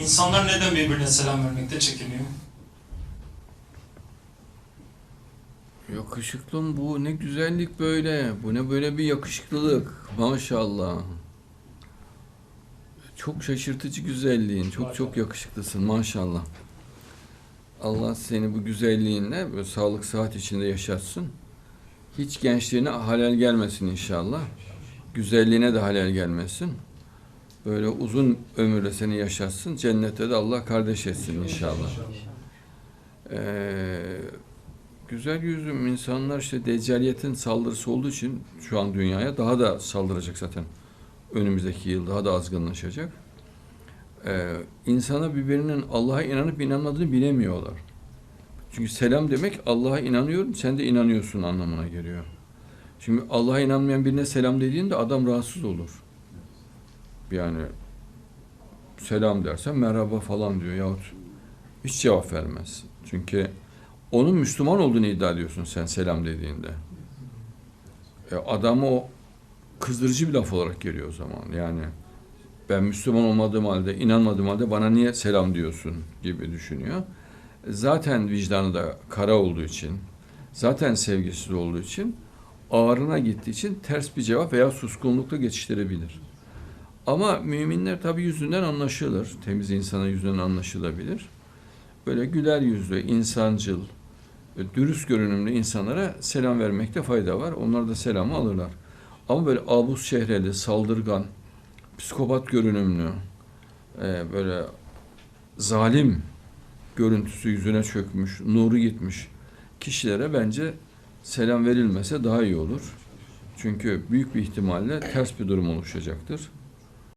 İnsanlar neden birbirine selam vermekte çekiniyor? Yakışıklım bu ne güzellik böyle. Bu ne böyle bir yakışıklılık. Maşallah. Çok şaşırtıcı güzelliğin. Çok çok yakışıklısın maşallah. Allah seni bu güzelliğinle böyle sağlık sıhhat içinde yaşatsın. Hiç gençliğine halel gelmesin inşallah. Güzelliğine de halel gelmesin. Böyle uzun ömürle seni yaşatsın. Cennette de Allah kardeş etsin inşallah. Ee, güzel yüzüm insanlar işte deccaliyetin saldırısı olduğu için şu an dünyaya daha da saldıracak zaten. Önümüzdeki yıl daha da azgınlaşacak. Ee, insana birbirinin Allah'a inanıp inanmadığını bilemiyorlar. Çünkü selam demek Allah'a inanıyorum, sen de inanıyorsun anlamına geliyor. Şimdi Allah'a inanmayan birine selam dediğinde adam rahatsız olur. Yani selam dersen merhaba falan diyor yahut hiç cevap vermez. Çünkü onun Müslüman olduğunu iddia ediyorsun sen selam dediğinde. E, adamı o kızdırıcı bir laf olarak geliyor o zaman. Yani ben Müslüman olmadığım halde, inanmadığım halde bana niye selam diyorsun gibi düşünüyor. Zaten vicdanı da kara olduğu için, zaten sevgisiz olduğu için, ağrına gittiği için ters bir cevap veya suskunlukla geçiştirebilir. Ama müminler tabi yüzünden anlaşılır. Temiz insana yüzünden anlaşılabilir. Böyle güler yüzlü, insancıl, e, dürüst görünümlü insanlara selam vermekte fayda var. Onlar da selamı alırlar. Ama böyle abuz şehreli, saldırgan, psikopat görünümlü, e, böyle zalim görüntüsü yüzüne çökmüş, nuru gitmiş kişilere bence selam verilmese daha iyi olur. Çünkü büyük bir ihtimalle ters bir durum oluşacaktır.